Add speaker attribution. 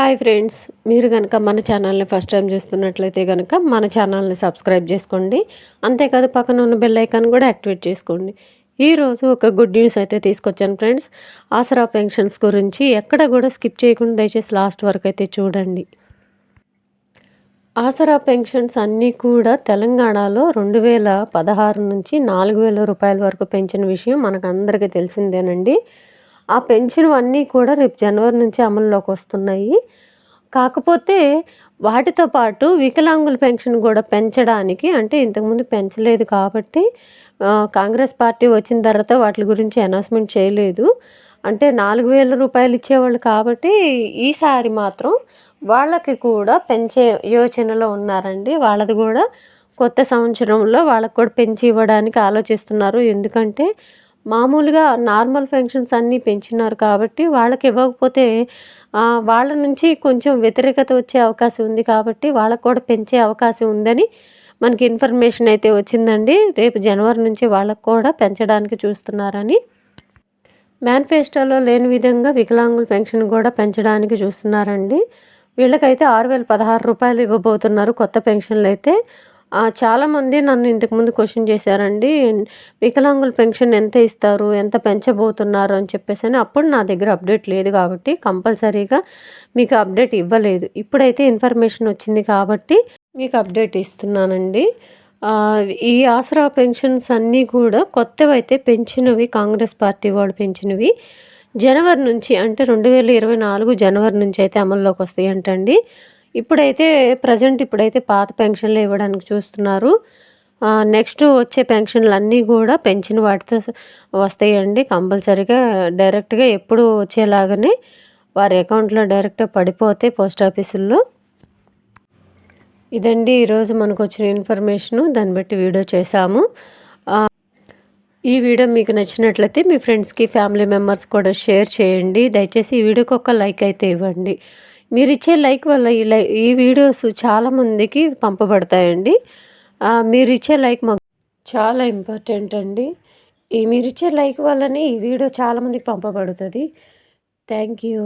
Speaker 1: Hi friends మీరు కనుక మన ఛానల్ని ఫస్ట్ టైం చూస్తున్నట్లయితే కనుక మన ఛానల్ని సబ్స్క్రైబ్ చేసుకోండి. అంతేకాదు పక్కన ఉన్న బెల్ ఐకాన్ కూడా యాక్టివేట్ చేసుకోండి. ఈరోజు ఒక గుడ్ న్యూస్ అయితే తీసుకొచ్చాను ఫ్రెండ్స్. ఆసరా పెన్షన్స్ గురించి ఎక్కడ కూడా స్కిప్ చేయకుండా దయచేసి లాస్ట్ వరకు అయితే చూడండి. ఆసరా పెన్షన్స్ అన్నీ కూడా తెలంగాణలో రెండు వేల పదహారు నుంచి నాలుగు వేల రూపాయల వరకు పెంచిన విషయం మనకు అందరికీ తెలిసిందేనండి. ఆ పెన్షన్ అన్నీ కూడా రేపు జనవరి నుంచి అమల్లోకి వస్తున్నాయి. కాకపోతే వాటితో పాటు వికలాంగుల పెన్షన్ కూడా పెంచడానికి అంటే ఇంతకుముందు పెంచలేదు కాబట్టి కాంగ్రెస్ పార్టీ వచ్చిన తర్వాత వాటి గురించి అనౌన్స్మెంట్ చేయలేదు. అంటే నాలుగు వేల రూపాయలు ఇచ్చేవాళ్ళు కాబట్టి ఈసారి మాత్రం వాళ్ళకి కూడా పెంచే యోచనలో ఉన్నారండి. వాళ్ళది కూడా కొత్త సంవత్సరంలో వాళ్ళకు కూడా పెంచి ఇవ్వడానికి ఆలోచిస్తున్నారు. ఎందుకంటే మామూలుగా నార్మల్ పెన్షన్స్ అన్నీ పెంచినారు కాబట్టి వాళ్ళకి ఇవ్వకపోతే వాళ్ళ నుంచి కొంచెం వ్యతిరేకత వచ్చే అవకాశం ఉంది కాబట్టి వాళ్ళకు కూడా పెంచే అవకాశం ఉందని మనకి ఇన్ఫర్మేషన్ అయితే వచ్చిందండి. రేపు జనవరి నుంచి వాళ్ళకు కూడా పెంచడానికి చూస్తున్నారని. మేనిఫెస్టోలో లేని విధంగా వికలాంగుల పెన్షన్ కూడా పెంచడానికి చూస్తున్నారండి. వీళ్ళకైతే ఆరు వేల పదహారు రూపాయలు ఇవ్వబోతున్నారు కొత్త పెన్షన్లు అయితే చాలామంది నన్ను ఇంతకుముందు క్వశ్చన్ చేశారండి వికలాంగుల పెన్షన్ ఎంత ఇస్తారు ఎంత పెంచబోతున్నారు అని చెప్పేసి అని. అప్పుడు నా దగ్గర అప్డేట్ లేదు కాబట్టి కంపల్సరీగా మీకు అప్డేట్ ఇవ్వలేదు. ఇప్పుడైతే ఇన్ఫర్మేషన్ వచ్చింది కాబట్టి మీకు అప్డేట్ ఇస్తున్నానండి. ఈ ఆసరా పెన్షన్స్ అన్నీ కూడా కొత్తవి అయితే పెంచినవి కాంగ్రెస్ పార్టీ వాళ్ళు పెంచినవి జనవరి నుంచి అంటే రెండు వేల ఇరవై నాలుగు జనవరి నుంచి అయితే అమల్లోకి వస్తాయి అంటండి ఇప్పుడైతే ప్రజెంట్ ఇప్పుడైతే పాత పెన్షన్లు ఇవ్వడానికి చూస్తున్నారు. నెక్స్ట్ వచ్చే పెన్షన్లు అన్నీ కూడా పెంచిన వాటితో వస్తాయండి. కంపల్సరీగా డైరెక్ట్గా ఎప్పుడు వచ్చేలాగానే వారి అకౌంట్లో డైరెక్ట్గా పడిపోతే పోస్ట్ ఆఫీసుల్లో. ఇదండి ఈరోజు మనకు వచ్చిన ఇన్ఫర్మేషను. దాన్ని బట్టి వీడియో చేశాము. ఈ వీడియో మీకు నచ్చినట్లయితే మీ ఫ్రెండ్స్కి ఫ్యామిలీ మెంబర్స్ కూడా షేర్ చేయండి. దయచేసి ఈ వీడియోకి ఒక లైక్ అయితే ఇవ్వండి. మీరు ఇచ్చే లైక్ వల్ల ఈ లై ఈ వీడియోస్ చాలామందికి పంపబడతాయండి. మీరు ఇచ్చే లైక్ మాకు చాలా ఇంపార్టెంట్ అండి. ఈ మీరు ఇచ్చే లైక్ వల్లనే ఈ వీడియో చాలామందికి పంపబడుతుంది. Thank you.